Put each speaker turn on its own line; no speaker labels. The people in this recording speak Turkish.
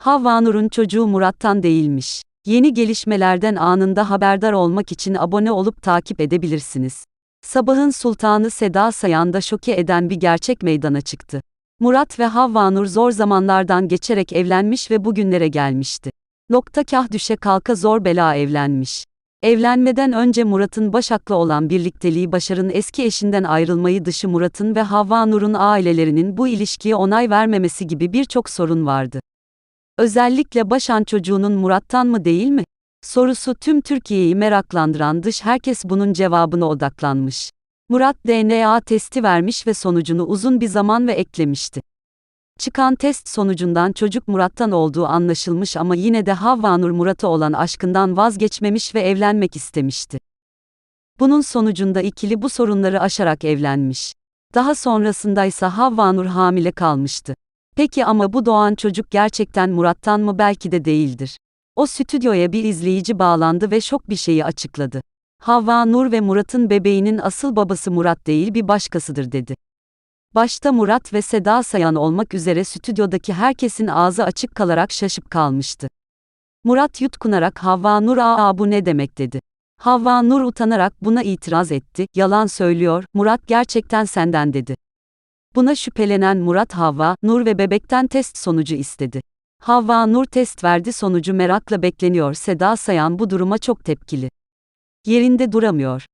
Havva Nur'un çocuğu Murat'tan değilmiş. Yeni gelişmelerden anında haberdar olmak için abone olup takip edebilirsiniz. Sabahın sultanı Seda Sayan'da şoke eden bir gerçek meydana çıktı. Murat ve Havva Nur zor zamanlardan geçerek evlenmiş ve bugünlere gelmişti. Nokta kah düşe kalka zor bela evlenmiş. Evlenmeden önce Murat'ın Başak'la olan birlikteliği Başar'ın eski eşinden ayrılmayı dışı Murat'ın ve Havva Nur'un ailelerinin bu ilişkiye onay vermemesi gibi birçok sorun vardı. Özellikle Başan çocuğunun Murat'tan mı değil mi? Sorusu tüm Türkiye'yi meraklandıran dış herkes bunun cevabına odaklanmış. Murat DNA testi vermiş ve sonucunu uzun bir zaman ve eklemişti. Çıkan test sonucundan çocuk Murat'tan olduğu anlaşılmış ama yine de Havva Nur Murat'a olan aşkından vazgeçmemiş ve evlenmek istemişti. Bunun sonucunda ikili bu sorunları aşarak evlenmiş. Daha sonrasındaysa Havva Nur hamile kalmıştı. Peki ama bu doğan çocuk gerçekten Murat'tan mı belki de değildir. O stüdyoya bir izleyici bağlandı ve şok bir şeyi açıkladı. Havva Nur ve Murat'ın bebeğinin asıl babası Murat değil bir başkasıdır dedi. Başta Murat ve Seda Sayan olmak üzere stüdyodaki herkesin ağzı açık kalarak şaşıp kalmıştı. Murat yutkunarak Havva Nur aa bu ne demek dedi. Havva Nur utanarak buna itiraz etti, yalan söylüyor, Murat gerçekten senden dedi. Buna şüphelenen Murat Havva, Nur ve bebekten test sonucu istedi. Havva Nur test verdi sonucu merakla bekleniyor Seda Sayan bu duruma çok tepkili. Yerinde duramıyor.